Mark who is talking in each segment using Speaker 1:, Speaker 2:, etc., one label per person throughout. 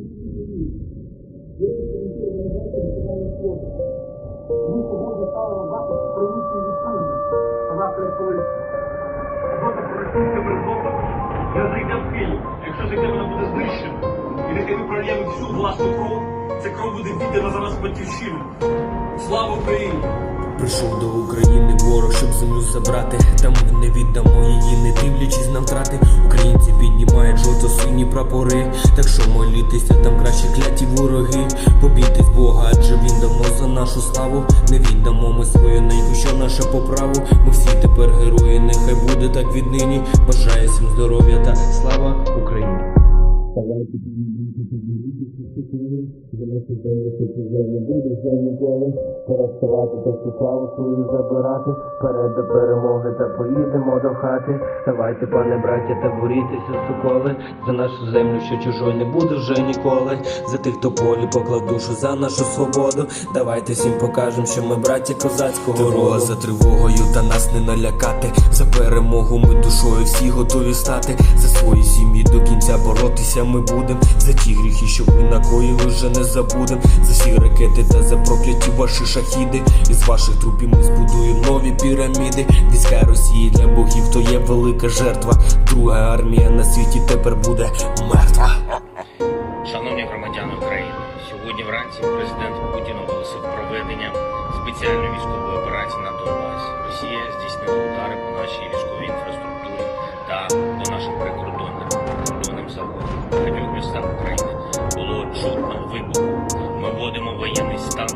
Speaker 1: Ми сьогодні стали на захист української вітчизни та нашої столиці. Рота проросійська мерзота не зайде в Київ. Якщо зайде, вона буде знищена. І нехай ми прольємо всю власну кров. Ця кров буде віддана за нас батьківщину. Слава Україні!
Speaker 2: Прийшов до України ворог, щоб землю забрати. Та ми не віддамо її, не дивлячись на втрати. Прапори. Так що молітися, там краще кляті вороги. Побійтесь Бога, адже він давно за нашу славу. Не віддамо ми свою неньку, що наша по праву. Ми всі тепер герої, нехай буде так віднині. Бажаю всім здоров'я та слава Україні. Давайте не буде вже ніколи. Переставати та всю славу свою забирати. Вперед до перемоги та поїдемо до хати. Давайте, пане браття, та борітеся, соколи. За нашу землю, що чужої не буде вже ніколи. За тих, хто полі поклав душу за нашу свободу. Давайте всім покажемо, що ми браття козацького Тривога за тривогою та нас не налякати. За перемогу ми душою всі готові стати. За свої сім'ї до кінця боротися ми будем. За ті гріхи, що ви накоїли, вже не забудем. За всі ракети та за прокляті ваші шахіди. Із ваших трупів ми збудуємо нові піраміди. Війська Росії для богів то є велика жертва. Друга армія на світі тепер буде мертва.
Speaker 3: Шановні громадяни України, сьогодні вранці президент Путін оголосив проведення спеціальної військової операції на Донбасі. Росія здійснила удари по нашій військовій інфраструктурі вводимо воєнний стан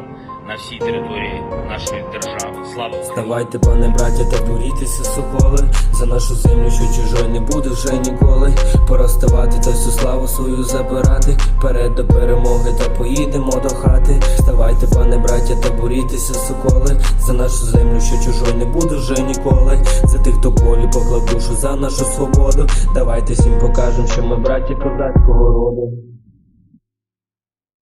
Speaker 3: на всій території нашої держави. Слава!
Speaker 2: Давайте, пане браття, та борітеся, соколи За нашу землю, що чужої не буде вже ніколи. Пора вставати та всю славу свою забирати. Вперед до перемоги та поїдемо до хати. Ставайте, пане браття, та борітеся, соколи За нашу землю, що чужої не буде вже ніколи. За тих, хто полі поклав душу за нашу свободу. Давайте всім покажемо, що ми браття козацького роду